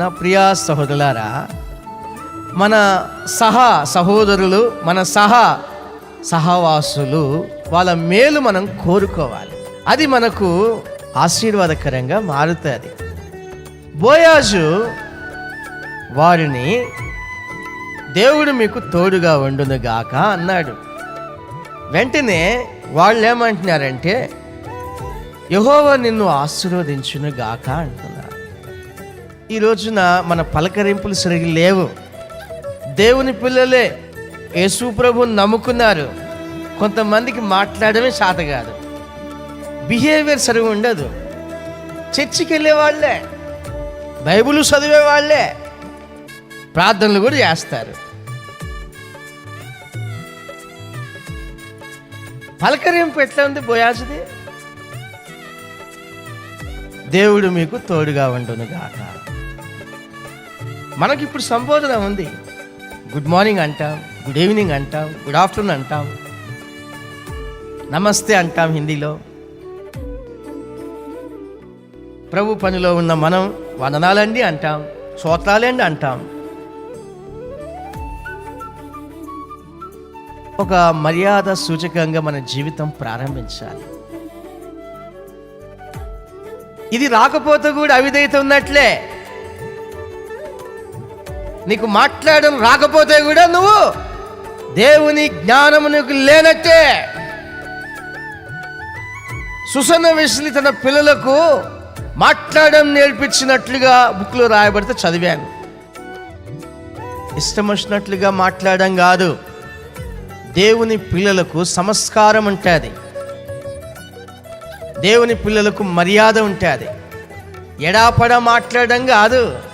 నా ప్రియా సహోదరులారా మన సహా సహోదరులు మన సహా సహవాసులు వాళ్ళ మేలు మనం కోరుకోవాలి. అది మనకు ఆశీర్వాదకరంగా మారుతుంది. బోయాజు వారిని దేవుడు మీకు తోడుగా ఉండును గాక అన్నాడు. వెంటనే వాళ్ళు ఏమంటున్నారంటే యహోవ నిన్ను ఆశీర్వదించును గాక అంటున్నారు. ఈ రోజున మన పలకరింపులు సరిగి లేవు. దేవుని పిల్లలే యేసు ప్రభు నమ్ముకున్నారు. కొంతమందికి మాట్లాడమే శాత కాదు. బిహేవియర్ సరిగా ఉండదు. చర్చికి వెళ్ళే వాళ్ళే బైబిల్ చదివే వాళ్ళే ప్రార్థనలు కూడా చేస్తారు. పలకరింపు ఎట్లా ఉంది బోయాసుది దేవుడు మీకు తోడుగా ఉండును గాక మనకి ఇప్పుడు సంబోధన ఉంది. గుడ్ మార్నింగ్ అంటాం గుడ్ ఈవినింగ్ అంటాం గుడ్ ఆఫ్టర్నూన్ అంటాం. నమస్తే అంటాం హిందీలో. ప్రభు పనిలో ఉన్న మనం వందనాలండి అంటాం స్తోత్రాలండి అంటాం. ఒక మర్యాద సూచకంగా మన జీవితం ప్రారంభించాలి. ఇది రాకపోతే కూడా అవిధేయత ఉన్నట్లే. నీకు మాట్లాడడం రాకపోతే కూడా నువ్వు దేవుని జ్ఞానము నీకు లేనట్టే. సుసన్న విశ్లి తన పిల్లలకు మాట్లాడడం నేర్పించినట్లుగా బుక్లో రాయబడితే చదివాను. ఇష్టం వచ్చినట్లుగా మాట్లాడడం కాదు. దేవుని పిల్లలకు సంస్కారం ఉంటుంది. దేవుని పిల్లలకు మర్యాద ఉంటుంది. ఎడాపడ మాట్లాడడం కాదు.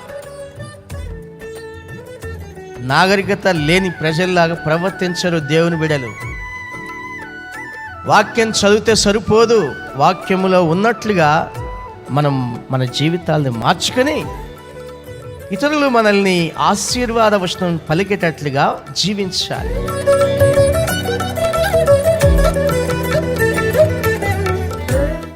నాగరికత లేని ప్రజల్లాగా ప్రవర్తించరు దేవుని బిడలు. వాక్యం చదివితే సరిపోదు. వాక్యములో ఉన్నట్లుగా మనం మన జీవితాలను మార్చుకొని ఇతరులు మనల్ని ఆశీర్వాద వచనం పలికేటట్లుగా జీవించాలి.